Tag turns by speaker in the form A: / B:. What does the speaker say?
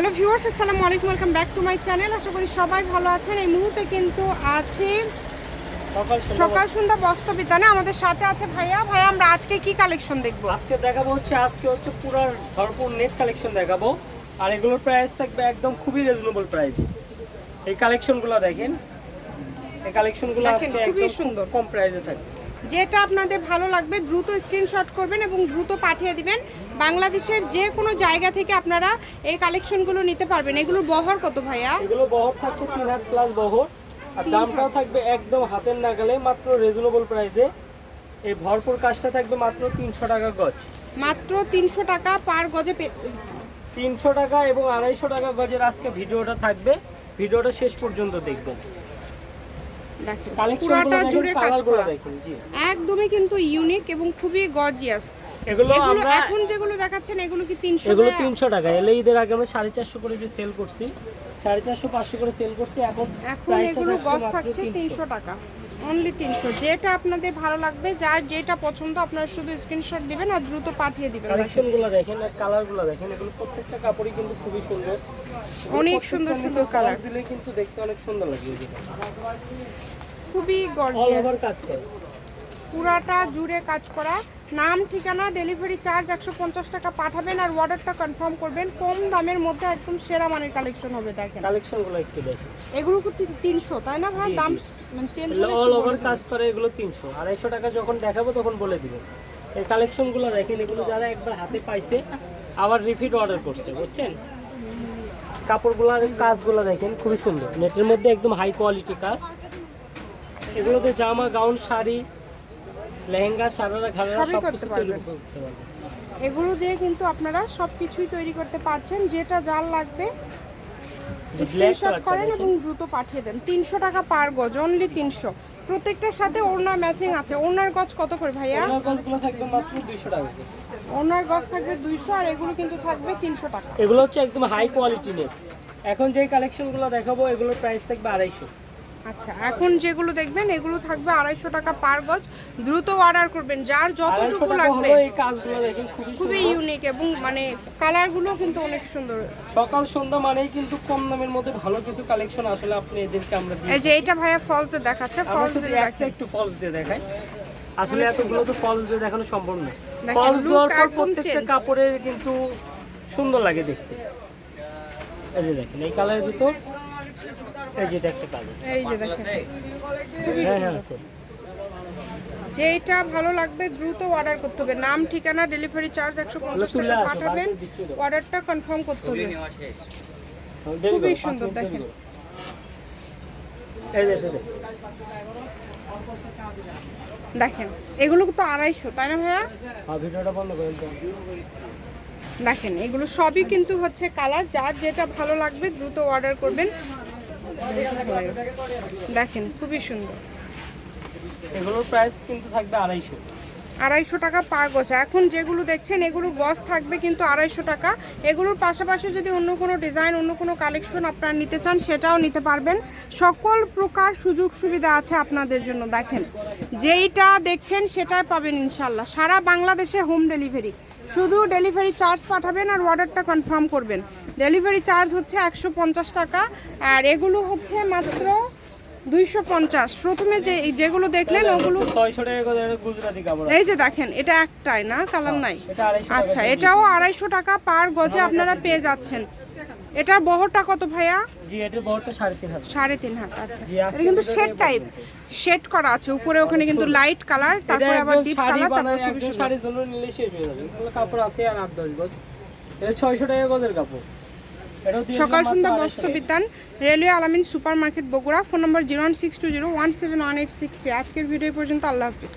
A: Hello viewers আসসালামু আলাইকুম welcome back to my channel. আশা করি সবাই ভালো আছেন। এই মুহূর্তে কিন্তু আছে
B: সকাল সন্ধ্যা
A: বস্ত্র বিতানে। আমাদের সাথে আছে ভাইয়া। ভাইয়া আমরা আজকে কি কালেকশন দেখব?
B: আজকে দেখাবো হচ্ছে আজকে হচ্ছে পুরো ভরপুর নেট কালেকশন দেখাবো। আর এগুলোর প্রাইস থাকবে একদম খুবই রিজনেবল প্রাইসে এই কালেকশনগুলো দেখেন। এই কালেকশনগুলো আজকে
A: খুবই
B: একদম
A: সুন্দর।
B: কম প্রাইসে থাকবে।
A: যেটা আপনাদের ভালো লাগবে দ্রুত স্ক্রিনশট করবেন এবং দ্রুত পাঠিয়ে দিবেন। বাংলাদেশের যে কোনো জায়গা থেকে আপনারা এই কালেকশনগুলো নিতে পারবেন। এগুলোর বহর কত ভাইয়া?
B: এগুলো বহর থাকছে তিন হাত প্লাস বহর। আর দামটাও থাকবে একদম হাতের নাগালে মাত্র রিজনেবল প্রাইসে এই ভরপুর কাজটা থাকবে মাত্র তিনশো টাকা গজ।
A: মাত্র তিনশো টাকা পার গজে
B: তিনশো টাকা এবং আড়াইশো টাকা গজের আজকে ভিডিওটা থাকবে। ভিডিওটা শেষ পর্যন্ত দেখবেন।
A: দেখেন পুরাটা জুড়ে কাজ করা। একদমই কিন্তু ইউনিক এবং খুবই গর্জিয়াস
B: এগুলো আমরা
A: এখন যেগুলো দেখাচ্ছেন এগুলো কি তিনশো
B: এগুলো তিনশো টাকা। এলে ঈদের আগে আমরা সাড়ে চারশো করে যে সেল করছি সাড়ে চারশো পাঁচশো করে সেল করছি এখন
A: এখন এগুলো
B: গস
A: গজ থাকছে
B: 300
A: তিনশো টাকা। অনলি তিনশো। যেটা আপনাদের ভালো লাগবে যার যেটা পছন্দ আপনারা শুধু স্ক্রিনশট দিবেন আর দ্রুত পাঠিয়ে দিবেন
B: কালেকশনগুলো দেখেন আর কালারগুলো দেখেন এগুলো প্রত্যেকটা কাপড়ই কিন্তু খুবই সুন্দর।
A: অনেক সুন্দর সুন্দর কালার
B: দিলে কিন্তু দেখতে অনেক সুন্দর লাগবে
A: খুবই গর্জিয়াস পুরাটা জুড়ে কাজ করা। নাম ঠিকানা ডেলিভারি চার্জ একশো পঞ্চাশ টাকা পাঠাবেন আর অর্ডারটা কনফার্ম করবেন। কম দামের মধ্যে একদম সেরা মানের কালেকশন হবে দেখেন।
B: কালেকশনগুলো একটু দেখেন
A: এগুলো তিনশো তাই না ভাই? দাম মানে চেঞ্জ
B: অল ওভার কাজ করে এগুলো তিনশো। আড়াইশো টাকা যখন দেখাবো তখন বলে দিবেন এই কালেকশনগুলো দেখেন এগুলো যারা একবার হাতে পাইছে আবার রিপিট অর্ডার করছে বুঝছেন? কাপড়গুলোর কাজগুলো দেখেন খুবই সুন্দর। নেটের মধ্যে একদম হাই কোয়ালিটি কাজ। এগুলোতে জামা গাউন শাড়ি লেহেঙ্গা সারারা সব
A: করতে পারবেন। এগুলো দিয়ে কিন্তু আপনারা সব কিছুই তৈরি করতে পারছেন যেটা যার লাগবে স্ক্রিনশট করেন এবং দ্রুত পাঠিয়ে দেন। তিনশো টাকা পার গজ অনলি তিনশো। প্রত্যেকটার সাথে ওড়না ম্যাচিং আছে। ওড়নার গজ কত করে ভাইয়া? ওড়নার গজ থাকবে দুইশো আর এগুলো কিন্তু থাকবে তিনশো টাকা।
B: এগুলো হচ্ছে একদম হাই কোয়ালিটি নেট এখন যে কালেকশনগুলো দেখাবো এগুলোর প্রাইস থাকবে আড়াইশো।
A: আচ্ছা এখন যেগুলো দেখবেন এগুলো থাকবে আড়াইশো টাকা পার গজ। দ্রুত অর্ডার করবেন যার যতটুকু লাগবে।
B: খুবই
A: ইউনিক এবং মানে কালারগুলো কিন্তু অনেক সুন্দর।
B: সকাল সন্ধ্যা মানেই কিন্তু কম দামের মধ্যে ভালো কিছু কালেকশন আসলে আপনি এদেরকে আমরা দিই
A: এই যে এটা ভাইয়া ফলতে দেখাচ্ছে ফলস দিয়ে
B: একটা একটু ফলস দিয়ে দেখাই। আসলে এতগুলো তো ফলস দিয়ে দেখানো সম্ভব না। ফলস দেওয়ার পর প্রত্যেকটা কাপড়ের কিন্তু সুন্দর লাগে দেখতে। এই যে দেখেন এই কালারের ভিতর এই যে এটা একটা
A: এই যে দেখেন।
B: হ্যাঁ হ্যাঁ আছে।
A: যেটা ভালো লাগবে দ্রুত অর্ডার করতে হবে। নাম ঠিকানা ডেলিভারি চার্জ একশো পঞ্চাশ টাকা পাঠাবেন। অর্ডারটা কনফার্ম করতে হবে। খুবই সুন্দর দেখেন। দেখেন এগুলো তো আড়াইশো তাই না ভাইয়া?
B: দাও।
A: দেখেন এগুলো সবই কিন্তু হচ্ছে কালার যার যেটা ভালো লাগবে দ্রুত অর্ডার করবেন। দেখেন খুবই সুন্দর।
B: এগুলোর প্রাইস কিন্তু থাকবে আড়াইশো।
A: আড়াইশো টাকা পার গজ। এখন যেগুলো দেখছেন এগুলো গজ থাকবে কিন্তু আড়াইশো টাকা। এগুলোর পাশাপাশি যদি অন্য কোনো ডিজাইন অন্য কোনো কালেকশন আপনারা নিতে চান সেটাও নিতে পারবেন। সকল প্রকার সুযোগ সুবিধা আছে আপনাদের জন্য। দেখেন যেইটা দেখছেন সেটাই পাবেন ইনশাল্লাহ। সারা বাংলাদেশে হোম ডেলিভারি শুধু ডেলিভারি চার্জ পাঠাবেন আর অর্ডারটা কনফার্ম করবেন। ডেলিভারি চার্জ হচ্ছে একশো পঞ্চাশ টাকা আর এগুলো হচ্ছে মাত্র দুইশো পঞ্চাশ। প্রথমে যে যেগুলো দেখলেন ওগুলো। এই যে দেখেন এটা একটাই না? কালার নাই?
B: আড়াইশো টাকা
A: আচ্ছা এটাও আড়াইশো টাকা পার গজে আপনারা পেয়ে যাচ্ছেন। এটার বহরটা কত ভাইয়া?
B: জি এটার বহরটা সাড়ে তিন হাজার।
A: হাত আচ্ছা। এটা কিন্তু শেড টাইপ শেড করা আছে উপরে ওখানে কিন্তু লাইট কালার তারপরে আবার ডিপ কালার তারপরে
B: একদম শাড়ির জন্য নিলে শেষ হয়ে যাবে। এগুলো কাপড় আছে আর আট দশ গজ। এটা ছয়শো টাকা গজের কাপড়।
A: সকাল সন্ধ্যা
B: আড়াইশো
A: বস্ত্র বিতান railway Alamin super market Bogura phone number zero one six two zero one seven one eight six আজকের ভিডিও পর্যন্ত আল্লাহ হাফিজ।